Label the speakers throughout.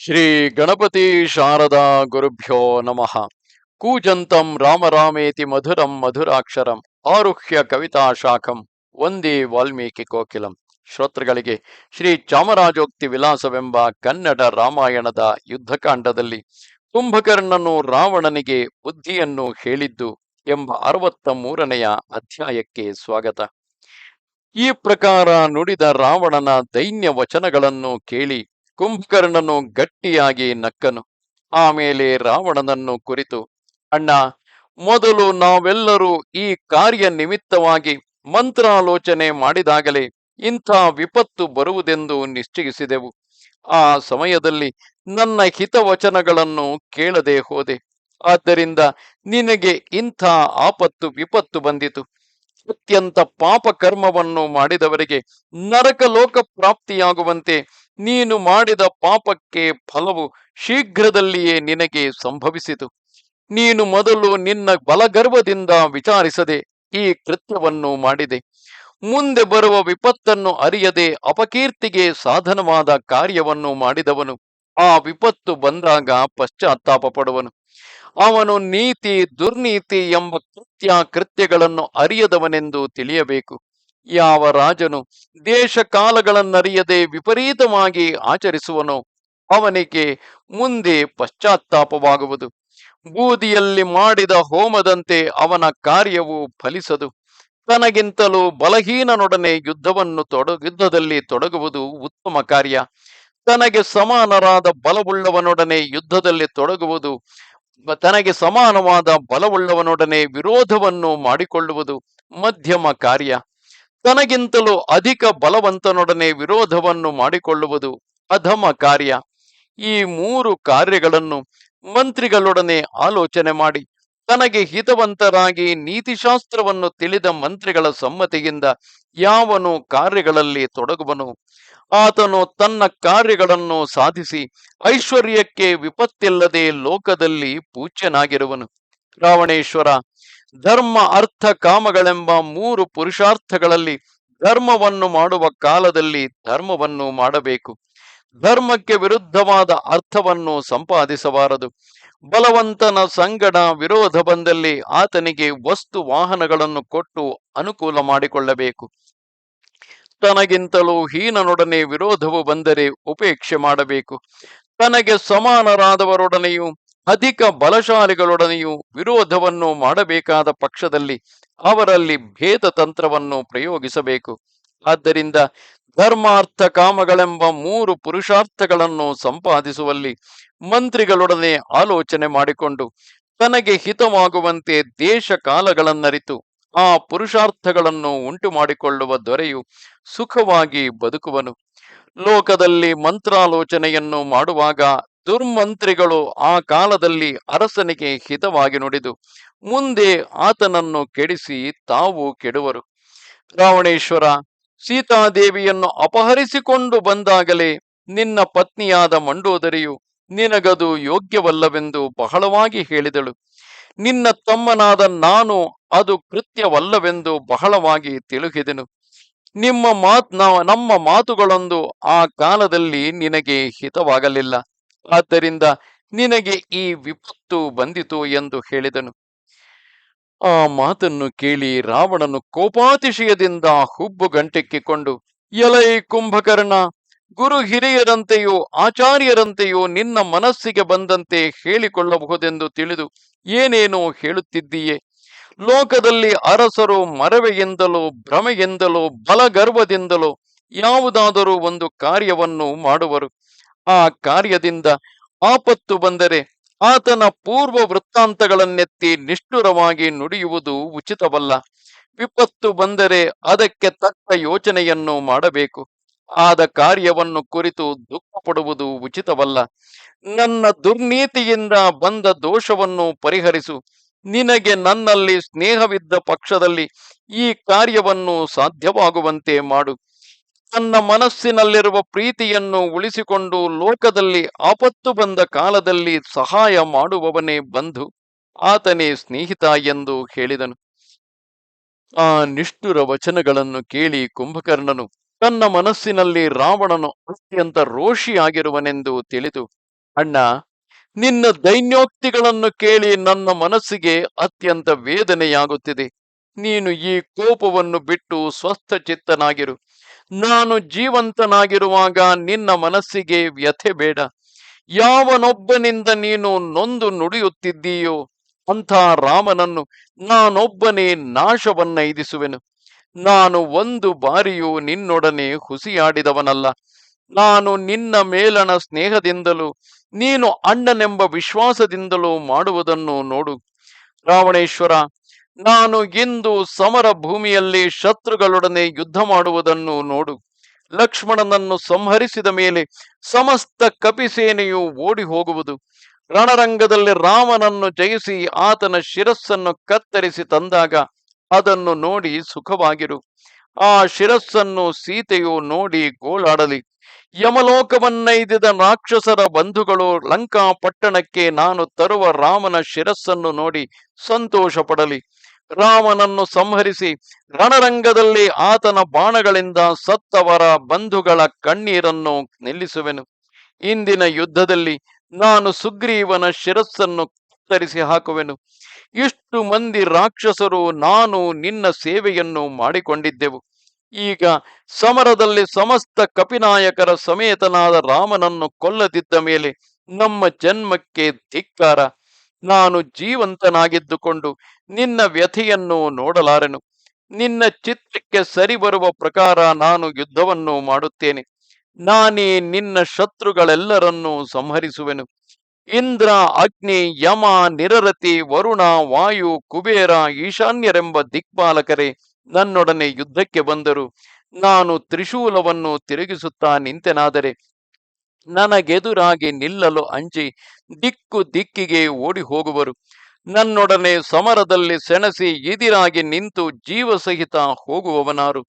Speaker 1: ಶ್ರೀ ಗಣಪತಿ ಶಾರದಾ ಗುರುಭ್ಯೋ ನಮಃ. ಕೂಜಂತಂ ರಾಮರಾಮೇತಿ ಮಧುರಂ ಮಧುರಾಕ್ಷರಂ ಆರುಹ್ಯ ಕವಿತಾ ಶಾಖಂ ಒಂದೇ ವಾಲ್ಮೀಕಿ ಕೋಕಿಲಂ. ಶ್ರೋತೃಗಳಿಗೆ ಶ್ರೀ ಚಾಮರಾಜೋಕ್ತಿ ವಿಲಾಸವೆಂಬ ಕನ್ನಡ ರಾಮಾಯಣದ ಯುದ್ಧಕಾಂಡದಲ್ಲಿ ಕುಂಭಕರ್ಣನು ರಾವಣನಿಗೆ ಬುದ್ಧಿಯನ್ನು ಹೇಳಿದ್ದು ಎಂಬ ಅರವತ್ತ ಮೂರನೆಯ ಅಧ್ಯಾಯಕ್ಕೆ ಸ್ವಾಗತ. ಈ ಪ್ರಕಾರ ನುಡಿದ ರಾವಣನ ದೈನ್ಯ ವಚನಗಳನ್ನು ಕೇಳಿ ಕುಂಭಕರ್ಣನು ಗಟ್ಟಿಯಾಗಿ ನಕ್ಕನು. ಆಮೇಲೆ ರಾವಣನನ್ನು ಕುರಿತು, ಅಣ್ಣ, ಮೊದಲು ನಾವೆಲ್ಲರೂ ಈ ಕಾರ್ಯ ನಿಮಿತ್ತವಾಗಿ ಮಂತ್ರಾಲೋಚನೆ ಮಾಡಿದಾಗಲೇ ಇಂಥ ವಿಪತ್ತು ಬರುವುದೆಂದು ನಿಶ್ಚಯಿಸಿದೆವು. ಆ ಸಮಯದಲ್ಲಿ ನನ್ನ ಹಿತವಚನಗಳನ್ನು ಕೇಳದೆ ಹೋದೆ. ಆದ್ದರಿಂದ ನಿನಗೆ ಇಂಥ ಆಪತ್ತು ವಿಪತ್ತು ಬಂದಿತು. ಅತ್ಯಂತ ಪಾಪ ಕರ್ಮವನ್ನು ಮಾಡಿದವರಿಗೆ ನರಕ ಲೋಕ ಪ್ರಾಪ್ತಿಯಾಗುವಂತೆ ನೀನು ಮಾಡಿದ ಪಾಪಕ್ಕೆ ಫಲವು ಶೀಘ್ರದಲ್ಲಿಯೇ ನಿನಗೆ ಸಂಭವಿಸಿತು. ನೀನು ಮೊದಲು ನಿನ್ನ ಬಲಗರ್ವದಿಂದ ವಿಚಾರಿಸದೆ ಈ ಕೃತ್ಯವನ್ನು ಮಾಡಿದೆ. ಮುಂದೆ ಬರುವ ವಿಪತ್ತನ್ನು ಅರಿಯದೆ ಅಪಕೀರ್ತಿಗೆ ಸಾಧನವಾದ ಕಾರ್ಯವನ್ನು ಮಾಡಿದವನು. ಆ ವಿಪತ್ತು ಬಂದಾಗ ಪಶ್ಚಾತ್ತಾಪ ಪಡುವನು. ಅವನು ನೀತಿ ದುರ್ನೀತಿ ಎಂಬ ಕೃತ್ಯ ಕೃತ್ಯಗಳನ್ನು ಅರಿಯದವನೆಂದು ತಿಳಿಯಬೇಕು. ಯಾವ ರಾಜನು ದೇಶ ಕಾಲಗಳನ್ನರಿಯದೆ ವಿಪರೀತವಾಗಿ ಆಚರಿಸುವನು ಅವನಿಗೆ ಮುಂದೆ ಪಶ್ಚಾತ್ತಾಪವಾಗುವುದು. ಬೂದಿಯಲ್ಲಿ ಮಾಡಿದ ಹೋಮದಂತೆ ಅವನ ಕಾರ್ಯವು ಫಲಿಸದು. ತನಗಿಂತಲೂ ಬಲಹೀನನೊಡನೆ ಯುದ್ಧವನ್ನು ತೊಡ, ಯುದ್ಧದಲ್ಲಿ ತೊಡಗುವುದು ಉತ್ತಮ ಕಾರ್ಯ. ತನಗೆ ಸಮಾನರಾದ ಬಲವುಳ್ಳವನೊಡನೆ ಯುದ್ಧದಲ್ಲಿ ತೊಡಗುವುದು ತನಗೆ ಸಮಾನವಾದ ಬಲವುಳ್ಳವನೊಡನೆ ವಿರೋಧವನ್ನು ಮಾಡಿಕೊಳ್ಳುವುದು ಮಧ್ಯಮ ಕಾರ್ಯ. ತನಗಿಂತಲೂ ಅಧಿಕ ಬಲವಂತನೊಡನೆ ವಿರೋಧವನ್ನು ಮಾಡಿಕೊಳ್ಳುವುದು ಅಧಮ ಕಾರ್ಯ. ಈ ಮೂರು ಕಾರ್ಯಗಳನ್ನು ಮಂತ್ರಿಗಳೊಡನೆ ಆಲೋಚನೆ ಮಾಡಿ, ತನಗೆ ಹಿತವಂತರಾಗಿ ನೀತಿಶಾಸ್ತ್ರವನ್ನು ತಿಳಿದ ಮಂತ್ರಿಗಳ ಸಮ್ಮತಿಯಿಂದ ಯಾವನು ಕಾರ್ಯಗಳಲ್ಲಿ ತೊಡಗುವನು? ಆತನು ತನ್ನ ಕಾರ್ಯಗಳನ್ನು ಸಾಧಿಸಿ ಐಶ್ವರ್ಯಕ್ಕೆ ವಿಪತ್ತಿಲ್ಲದೆ ಲೋಕದಲ್ಲಿ ಪೂಜ್ಯನಾಗಿರುವನು. ರಾವಣೇಶ್ವರ ಧರ್ಮ ಅರ್ಥ ಕಾಮಗಳೆಂಬ ಮೂರು ಪುರುಷಾರ್ಥಗಳಲ್ಲಿ ಧರ್ಮವನ್ನು ಮಾಡುವ ಕಾಲದಲ್ಲಿ ಧರ್ಮವನ್ನು ಮಾಡಬೇಕು. ಧರ್ಮಕ್ಕೆ ವಿರುದ್ಧವಾದ ಅರ್ಥವನ್ನು ಸಂಪಾದಿಸಬಾರದು. ಬಲವಂತನ ಸಂಗಡ ವಿರೋಧ ಬಂದಲ್ಲಿ ಆತನಿಗೆ ವಸ್ತು ವಾಹನಗಳನ್ನು ಕೊಟ್ಟು ಅನುಕೂಲ ಮಾಡಿಕೊಳ್ಳಬೇಕು. ತನಗಿಂತಲೂ ಹೀನನೊಡನೆ ವಿರೋಧವು ಬಂದರೆ ಉಪೇಕ್ಷೆ ಮಾಡಬೇಕು. ತನಗೆ ಸಮಾನರಾದವರೊಡನೆಯೂ ಅಧಿಕ ಬಲಶಾಲಿಗಳೊಡನೆಯೂ ವಿರೋಧವನ್ನು ಮಾಡಬೇಕಾದ ಪಕ್ಷದಲ್ಲಿ ಅವರಲ್ಲಿ ಭೇದ ತಂತ್ರವನ್ನು ಪ್ರಯೋಗಿಸಬೇಕು. ಆದ್ದರಿಂದ ಧರ್ಮಾರ್ಥ ಕಾಮಗಳೆಂಬ ಮೂರು ಪುರುಷಾರ್ಥಗಳನ್ನು ಸಂಪಾದಿಸುವಲ್ಲಿ ಮಂತ್ರಿಗಳೊಡನೆ ಆಲೋಚನೆ ಮಾಡಿಕೊಂಡು ತನಗೆ ಹಿತವಾಗುವಂತೆ ದೇಶ ಕಾಲಗಳನ್ನರಿತು. ಆ ಪುರುಷಾರ್ಥಗಳನ್ನು ಉಂಟು ಮಾಡಿಕೊಳ್ಳುವ ದೊರೆಯು ಸುಖವಾಗಿ ಬದುಕುವನು. ಲೋಕದಲ್ಲಿ ಮಂತ್ರಾಲೋಚನೆಯನ್ನು ಮಾಡುವಾಗ ದುರ್ಮಂತ್ರಿಗಳು ಆ ಕಾಲದಲ್ಲಿ ಅರಸನಿಗೆ ಹಿತವಾಗಿ ನುಡಿದು, ಮುಂದೆ ಆತನನ್ನು ಕೆಡಿಸಿ ತಾವು ಕೆಡುವರು. ರಾವಣೇಶ್ವರ, ಸೀತಾದೇವಿಯನ್ನು ಅಪಹರಿಸಿಕೊಂಡು ಬಂದಾಗಲೇ ನಿನ್ನ ಪತ್ನಿಯಾದ ಮಂಡೋದರಿಯು ನಿನಗದು ಯೋಗ್ಯವಲ್ಲವೆಂದು ಬಹಳವಾಗಿ ಹೇಳಿದಳು. ನಿನ್ನ ತಮ್ಮನಾದ ನಾನು ಅದು ಕೃತ್ಯವಲ್ಲವೆಂದು ಬಹಳವಾಗಿ ತಿಳುಹಿದೆನು. ನಿಮ್ಮ ಮಾತ್ ನಮ್ಮ ಮಾತುಗಳೊಂದು ಆ ಕಾಲದಲ್ಲಿ ನಿನಗೆ ಹಿತವಾಗಲಿಲ್ಲ. ಆದ್ದರಿಂದ ನಿನಗೆ ಈ ವಿಪತ್ತು ಬಂದಿತು ಎಂದು ಹೇಳಿದನು. ಆ ಮಾತನ್ನು ಕೇಳಿ ರಾವಣನು ಕೋಪಾತಿಶಯದಿಂದ ಹುಬ್ಬು ಗಂಟೆಕ್ಕಿಕೊಂಡು ಎಲೈ ಕುಂಭಕರ್ಣ, ಗುರು ಹಿರಿಯರಂತೆಯೋ ಆಚಾರ್ಯರಂತೆಯೋ ನಿನ್ನ ಮನಸ್ಸಿಗೆ ಬಂದಂತೆ ಹೇಳಿಕೊಳ್ಳಬಹುದೆಂದು ತಿಳಿದು ಏನೇನೋ ಹೇಳುತ್ತಿದ್ದೀಯೇ? ಲೋಕದಲ್ಲಿ ಅರಸರು ಮರವೆಯಿಂದಲೋ ಭ್ರಮೆಯಿಂದಲೋ ಬಲಗರ್ವದಿಂದಲೋ ಯಾವುದಾದರೂ ಒಂದು ಕಾರ್ಯವನ್ನು ಮಾಡುವರು. ಆ ಕಾರ್ಯದಿಂದ ಆಪತ್ತು ಬಂದರೆ ಆತನ ಪೂರ್ವ ವೃತ್ತಾಂತಗಳನ್ನೆತ್ತಿ ನಿಷ್ಠುರವಾಗಿ ನುಡಿಯುವುದು ಉಚಿತವಲ್ಲ. ವಿಪತ್ತು ಬಂದರೆ ಅದಕ್ಕೆ ತಕ್ಕ ಯೋಚನೆಯನ್ನು ಮಾಡಬೇಕು. ಆದ ಕಾರ್ಯವನ್ನು ಕುರಿತು ದುಃಖ ಪಡುವುದು ಉಚಿತವಲ್ಲ. ನನ್ನ ದುರ್ನೀತಿಯಿಂದ ಬಂದ ದೋಷವನ್ನು ಪರಿಹರಿಸು. ನಿನಗೆ ನನ್ನಲ್ಲಿ ಸ್ನೇಹವಿದ್ದ ಪಕ್ಷದಲ್ಲಿ ಈ ಕಾರ್ಯವನ್ನು ಸಾಧ್ಯವಾಗುವಂತೆ ಮಾಡು. ತನ್ನ ಮನಸ್ಸಿನಲ್ಲಿರುವ ಪ್ರೀತಿಯನ್ನು ಉಳಿಸಿಕೊಂಡು ಲೋಕದಲ್ಲಿ ಆಪತ್ತು ಬಂದ ಕಾಲದಲ್ಲಿ ಸಹಾಯ ಮಾಡುವವನೇ ಬಂಧು. ಆತನೇ ಸ್ನೇಹಿತ ಎಂದು ಹೇಳಿದನು. ಆ ನಿಷ್ಠುರ ವಚನಗಳನ್ನು ಕೇಳಿ ಕುಂಭಕರ್ಣನು, ತನ್ನ ಮನಸ್ಸಿನಲ್ಲಿ ರಾವಣನು ಅತ್ಯಂತ ರೋಷಿಯಾಗಿರುವನೆಂದು ತಿಳಿದು, ಅಣ್ಣ, ನಿನ್ನ ದೈನ್ಯೋಕ್ತಿಗಳನ್ನು ಕೇಳಿ ನನ್ನ ಮನಸ್ಸಿಗೆ ಅತ್ಯಂತ ವೇದನೆಯಾಗುತ್ತಿದೆ. ನೀನು ಈ ಕೋಪವನ್ನು ಬಿಟ್ಟು ಸ್ವಸ್ಥ ಚಿತ್ತನಾಗಿರು ನಾನು ಜೀವಂತನಾಗಿರುವಾಗ ನಿನ್ನ ಮನಸ್ಸಿಗೆ ವ್ಯಥೆ ಬೇಡ. ಯಾವನೊಬ್ಬನಿಂದ ನೀನು ನೊಂದು ನುಡಿಯುತ್ತಿದ್ದೀಯೋ ಅಂಥ ರಾಮನನ್ನು ನಾನೊಬ್ಬನೇ ನಾಶವನ್ನ ಇದಿಸುವೆನು ನಾನು ಒಂದು ಬಾರಿಯೂ ನಿನ್ನೊಡನೆ ಹುಸಿಯಾಡಿದವನಲ್ಲ. ನಾನು ನಿನ್ನ ಮೇಲಣ ಸ್ನೇಹದಿಂದಲೂ ನೀನು ಅಣ್ಣನೆಂಬ ವಿಶ್ವಾಸದಿಂದಲೂ ಮಾಡುವುದನ್ನು ನೋಡು. ರಾವಣೇಶ್ವರ ನಾನು ಇಂದು ಸಮರ ಭೂಮಿಯಲ್ಲಿ ಶತ್ರುಗಳೊಡನೆ ಯುದ್ಧ ಮಾಡುವುದನ್ನು ನೋಡು. ಲಕ್ಷ್ಮಣನನ್ನು ಸಂಹರಿಸಿದ ಮೇಲೆ ಸಮಸ್ತ ಕಪಿಸೇನೆಯು ಓಡಿ ಹೋಗುವುದು ರಣರಂಗದಲ್ಲಿ ರಾಮನನ್ನು ಜಯಿಸಿ ಆತನ ಶಿರಸ್ಸನ್ನು ಕತ್ತರಿಸಿ ತಂದಾಗ ಅದನ್ನು ನೋಡಿ ಸುಖವಾಗಿರು. ಆ ಶಿರಸ್ಸನ್ನು ಸೀತೆಯು ನೋಡಿ ಗೋಳಾಡಲಿ. ಯಮಲೋಕವನ್ನೈದಿದ ರಾಕ್ಷಸರ ಬಂಧುಗಳು ಲಂಕಾ ಪಟ್ಟಣಕ್ಕೆ ನಾನು ತರುವ ರಾಮನ ಶಿರಸ್ಸನ್ನು ನೋಡಿ ಸಂತೋಷ ಪಡಲಿ ರಾಮನನ್ನು ಸಂಹರಿಸಿ ರಣರಂಗದಲ್ಲಿ ಆತನ ಬಾಣಗಳಿಂದ ಸತ್ತವರ ಬಂಧುಗಳ ಕಣ್ಣೀರನ್ನು ನಿಲ್ಲಿಸುವೆನು. ಇಂದಿನ ಯುದ್ಧದಲ್ಲಿ ನಾನು ಸುಗ್ರೀವನ ಶಿರಸ್ಸನ್ನು ಕತ್ತರಿಸಿ ಹಾಕುವೆನು. ಇಷ್ಟು ಮಂದಿ ರಾಕ್ಷಸರು ನಾನು ನಿನ್ನ ಸೇವೆಯನ್ನು ಮಾಡಿಕೊಂಡಿದ್ದೆವು. ಈಗ ಸಮರದಲ್ಲಿ ಸಮಸ್ತ ಕಪಿನಾಯಕರ ಸಮೇತನಾದ ರಾಮನನ್ನು ಕೊಲ್ಲದಿದ್ದ ಮೇಲೆ ನಮ್ಮ ಜನ್ಮಕ್ಕೆ ಧಿಕ್ಕಾರ. ನಾನು ಜೀವಂತನಾಗಿದ್ದುಕೊಂಡು ನಿನ್ನ ವ್ಯಥೆಯನ್ನು ನೋಡಲಾರೆನು. ನಿನ್ನ ಚಿತ್ತಕ್ಕೆ ಸರಿ ಬರುವ ಪ್ರಕಾರ ನಾನು ಯುದ್ಧವನ್ನು ಮಾಡುತ್ತೇನೆ. ನಾನೇ ನಿನ್ನ ಶತ್ರುಗಳೆಲ್ಲರನ್ನೂ ಸಂಹರಿಸುವೆನು. ಇಂದ್ರ, ಅಗ್ನಿ, ಯಮ, ನಿರರತಿ, ವರುಣ, ವಾಯು, ಕುಬೇರ, ಈಶಾನ್ಯರೆಂಬ ದಿಕ್ಪಾಲಕರೇ ನನ್ನೊಡನೆ ಯುದ್ಧಕ್ಕೆ ಬಂದರು. ನಾನು ತ್ರಿಶೂಲವನ್ನು ತಿರುಗಿಸುತ್ತಾ ನಿಂತೆನಾದರೆ ನನಗೆದುರಾಗಿ ನಿಲ್ಲಲು ಅಂಜಿ ದಿಕ್ಕು ದಿಕ್ಕಿಗೆ ಓಡಿ ಹೋಗುವರು ನನ್ನೊಡನೆ ಸಮರದಲ್ಲಿ ಸೆಣಸಿ ಎದಿರಾಗಿ ನಿಂತು ಜೀವಸಹಿತ ಹೋಗುವವನಾರು.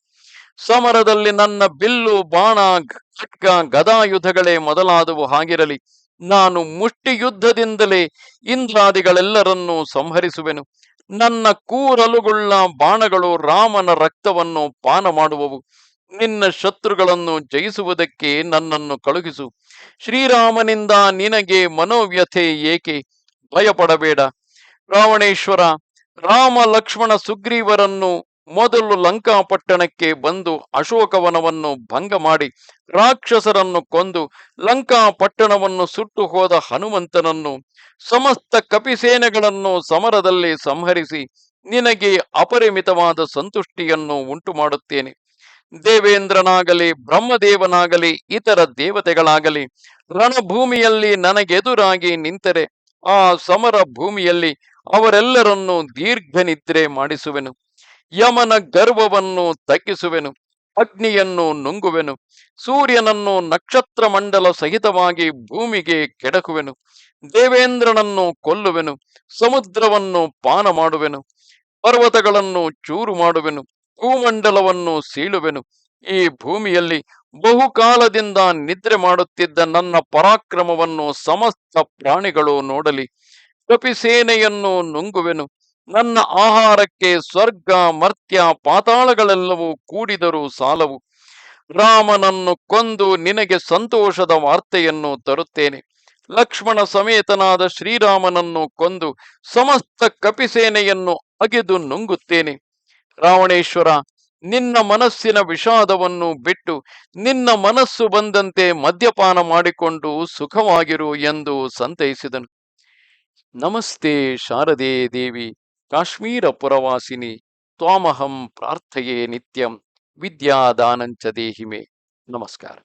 Speaker 1: ಸಮರದಲ್ಲಿ ನನ್ನ ಬಿಲ್ಲು, ಬಾಣ ಖಡ್ಗ ಗದಾಯುಧಗಳೇ ಮೊದಲಾದವು ಹಾಗಿರಲಿ. ನಾನು ಮುಷ್ಟಿ ಯುದ್ಧದಿಂದಲೇ ಇಂದ್ರಾದಿಗಳೆಲ್ಲರನ್ನೂ ಸಂಹರಿಸುವೆನು. ನನ್ನ ಕೂರಲುಗುಳ್ಳ ಬಾಣಗಳು ರಾಮನ ರಕ್ತವನ್ನು ಪಾನ ಮಾಡುವವು ನಿನ್ನ ಶತ್ರುಗಳನ್ನು ಜಯಿಸುವುದಕ್ಕೆ ನನ್ನನ್ನು ಕಳುಹಿಸು. ಶ್ರೀರಾಮನಿಂದ ನಿನಗೆ ಮನೋವ್ಯಥೆ ಏಕೆ? ಭಯಪಡಬೇಡ. ರಾವಣೇಶ್ವರ, ರಾಮ, ಲಕ್ಷ್ಮಣ, ಸುಗ್ರೀವರನ್ನು ಮೊದಲು ಲಂಕಾಪಟ್ಟಣಕ್ಕೆ ಬಂದು ಅಶೋಕವನವನ್ನು ಭಂಗ ಮಾಡಿ, ರಾಕ್ಷಸರನ್ನು ಕೊಂದು ಲಂಕಾಪಟ್ಟಣವನ್ನು ಸುಟ್ಟು ಹೋದ ಹನುಮಂತನನ್ನು ಸಮಸ್ತ ಕಪಿಸೇನೆಗಳನ್ನು ಸಮರದಲ್ಲಿ ಸಂಹರಿಸಿ ನಿನಗೆ ಅಪರಿಮಿತವಾದ ಸಂತುಷ್ಟಿಯನ್ನು ಉಂಟು ಮಾಡುತ್ತೇನೆ ದೇವೇಂದ್ರನಾಗಲಿ, ಬ್ರಹ್ಮದೇವನಾಗಲಿ, ಇತರ ದೇವತೆಗಳಾಗಲಿ, ರಣಭೂಮಿಯಲ್ಲಿ ನನಗೆದುರಾಗಿ ನಿಂತರೆ, ಆ ಸಮರ ಭೂಮಿಯಲ್ಲಿ ಅವರೆಲ್ಲರನ್ನು ದೀರ್ಘ ನಿದ್ರೆ ಮಾಡಿಸುವೆನು. ಯಮನ ಗರ್ವವನ್ನು ತಗ್ಗಿಸುವೆನು, ಅಗ್ನಿಯನ್ನು ನುಂಗುವೆನು, ಸೂರ್ಯನನ್ನು ನಕ್ಷತ್ರ ಮಂಡಲ ಸಹಿತವಾಗಿ ಭೂಮಿಗೆ ಕೆಡಕುವೆನು, ದೇವೇಂದ್ರನನ್ನು ಕೊಲ್ಲುವೆನು, ಸಮುದ್ರವನ್ನು ಪಾನ ಮಾಡುವೆನು ಪರ್ವತಗಳನ್ನು ಚೂರು ಮಾಡುವೆನು ಭೂಮಂಡಲವನ್ನು ಸೀಳುವೆನು. ಈ ಭೂಮಿಯಲ್ಲಿ ಬಹುಕಾಲದಿಂದ ನಿದ್ರೆ ಮಾಡುತ್ತಿದ್ದ ನನ್ನ ಪರಾಕ್ರಮವನ್ನು ಸಮಸ್ತ ಪ್ರಾಣಿಗಳು ನೋಡಲಿ. ಕಪಿಸೇನೆಯನ್ನು ನುಂಗುವೆನು. ನನ್ನ ಆಹಾರಕ್ಕೆ ಸ್ವರ್ಗ, ಮರ್ತ್ಯ, ಪಾತಾಳಗಳೆಲ್ಲವೂ ಕೂಡಿದರೂ ಸಾಲವು. ರಾಮನನ್ನು ಕೊಂದು ನಿನಗೆ ಸಂತೋಷದ ವಾರ್ತೆಯನ್ನು ತರುತ್ತೇನೆ. ಲಕ್ಷ್ಮಣ ಸಮೇತನಾದ ಶ್ರೀರಾಮನನ್ನು ಕೊಂದು ಸಮಸ್ತ ಕಪಿಸೇನೆಯನ್ನು ಅಗೆದು ನುಂಗುತ್ತೇನೆ. ರಾವಣೇಶ್ವರ, ನಿನ್ನ ಮನಸ್ಸಿನ ವಿಷಾದವನ್ನು ಬಿಟ್ಟು ನಿನ್ನ ಮನಸ್ಸು ಬಂದಂತೆ ಮದ್ಯಪಾನ ಮಾಡಿಕೊಂಡು ಸುಖವಾಗಿರು ಎಂದು ಸಂತೈಸಿದನು. ನಮಸ್ತೆ ಶಾರದೆ ದೇವಿ, ಕಾಶ್ಮೀರ ಪುರವಾಸಿನಿ, ತ್ವಾಮಹಂ ಪ್ರಾರ್ಥಯೇ ನಿತ್ಯಂ, ವಿದ್ಯಾದಾನಂಚ ದೇಹಿಮೆ. ನಮಸ್ಕಾರ.